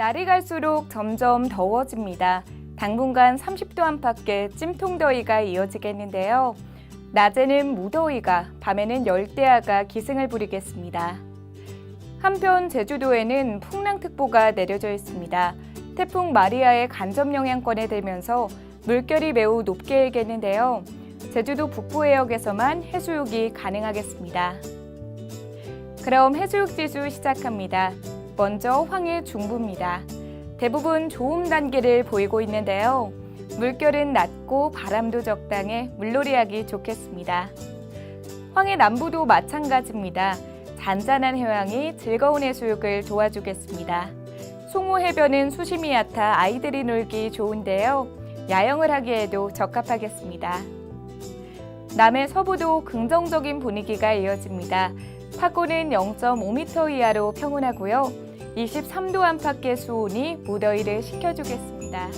날이 갈수록 점점 더워집니다. 당분간 30도 안팎의 찜통더위가 이어지겠는데요. 낮에는 무더위가, 밤에는 열대야가 기승을 부리겠습니다. 한편 제주도에는 풍랑특보가 내려져 있습니다. 태풍 마리아의 간접 영향권에 들면서 물결이 매우 높게 일겠는데요. 제주도 북부 해역에서만 해수욕이 가능하겠습니다. 그럼 해수욕 지수 시작합니다. 먼저 황해 중부입니다. 대부분 좋음 단계를 보이고 있는데요. 물결은 낮고 바람도 적당해 물놀이하기 좋겠습니다. 황해 남부도 마찬가지입니다. 잔잔한 해왕이 즐거운 해수욕을 도와주겠습니다. 송호 해변은 수심이 얕아 아이들이 놀기 좋은데요. 야영을 하기에도 적합하겠습니다. 남해 서부도 긍정적인 분위기가 이어집니다. 파고는 0.5m 이하로 평온하고요. 23도 안팎의 수온이 무더위를 식혀주겠습니다.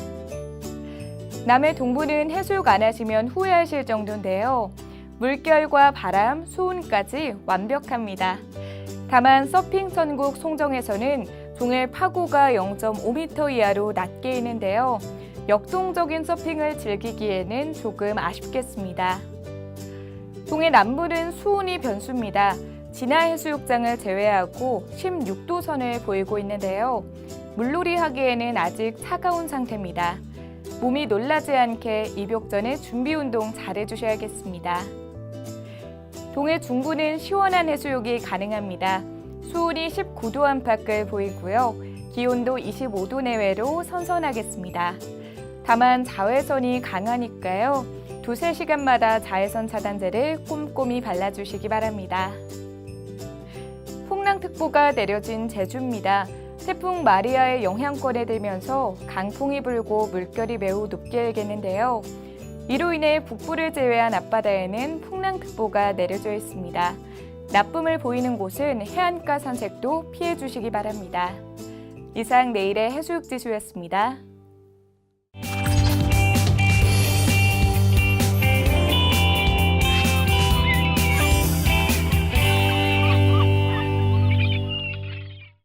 남해 동부는 해수욕 안 하시면 후회하실 정도인데요. 물결과 바람, 수온까지 완벽합니다. 다만 서핑 천국 송정에서는 종일 파고가 0.5m 이하로 낮게 있는데요. 역동적인 서핑을 즐기기에는 조금 아쉽겠습니다. 동해 남부는 수온이 변수입니다. 진화 해수욕장을 제외하고 16도 선을 보이고 있는데요. 물놀이 하기에는 아직 차가운 상태입니다. 몸이 놀라지 않게 입욕 전에 준비 운동 잘 해주셔야겠습니다. 동해 중부는 시원한 해수욕이 가능합니다. 수온이 19도 안팎을 보이고요. 기온도 25도 내외로 선선하겠습니다. 다만 자외선이 강하니까요. 두세 시간마다 자외선 차단제를 꼼꼼히 발라주시기 바랍니다. 풍랑특보가 내려진 제주입니다. 태풍 마리아의 영향권에 들면서 강풍이 불고 물결이 매우 높게 일겠는데요. 이로 인해 북부를 제외한 앞바다에는 풍랑특보가 내려져 있습니다. 나쁨을 보이는 곳은 해안가 산책도 피해 주시기 바랍니다. 이상 내일의 해수욕 지수였습니다.